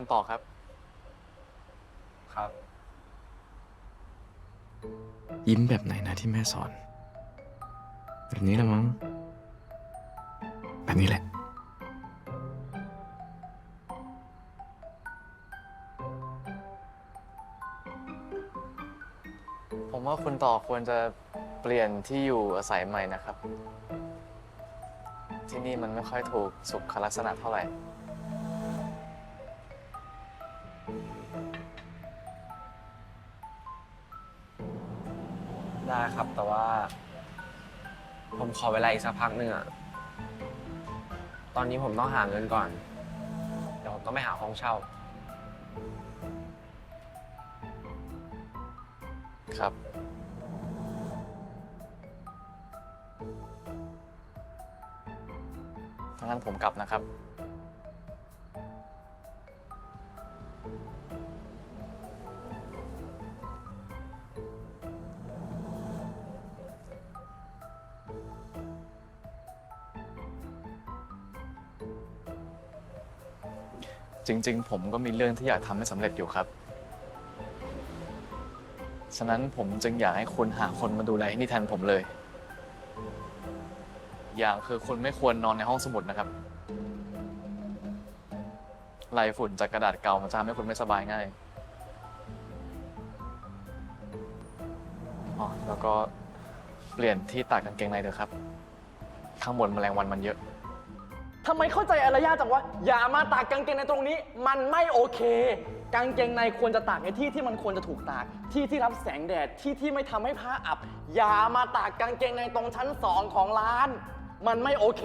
คุณต่อครับ ครับ ยิ้มแบบไหนนะที่แม่สอน แบบนี้ละมั้ง แบบนี้แหละ ผมว่าคุณต่อควรจะเปลี่ยนที่อยู่อาศัยใหม่นะครับ ที่นี่มันไม่ค่อยถูกสุขลักษณะเท่าไหร่ ได้ครับแต่ว่า ผมขอเวลาอีกสักพักหนึ่งอะตอนนี้ผมต้องหาเงินก่อน เดี๋ยวผมต้องไปหาห้องเช่า ครับถ้างั้นผมกลับนะครับ จริง ๆ ผมก็มีเรื่องที่อยากทำให้สำเร็จอยู่ครับ ฉะนั้นผมจึงอยากให้คุณหาคนมาดูแลที่นี่แทนผมเลย อย่างคือคุณไม่ควรนอนในห้องสมุดนะครับลายฝุ่นจากกระดาษเก่ามันจะทำให้คุณไม่สบายง่ายอ๋อแล้วก็เปลี่ยนที่ตากกางเกงในเถอะครับ ข้างบนแมลงวันมันเยอะ ทำไมเข้าใจอะไรยากจังวะ อย่ามาตากกางเกงในตรงนี้ มันไม่โอเค กางเกงในควรจะตากในที่ที่มันควรจะถูกตาก ที่ที่รับแสงแดด ที่ที่ไม่ทำให้ผ้าอับ อย่ามาตากกางเกงในตรงชั้นสองของร้าน มันไม่โอเค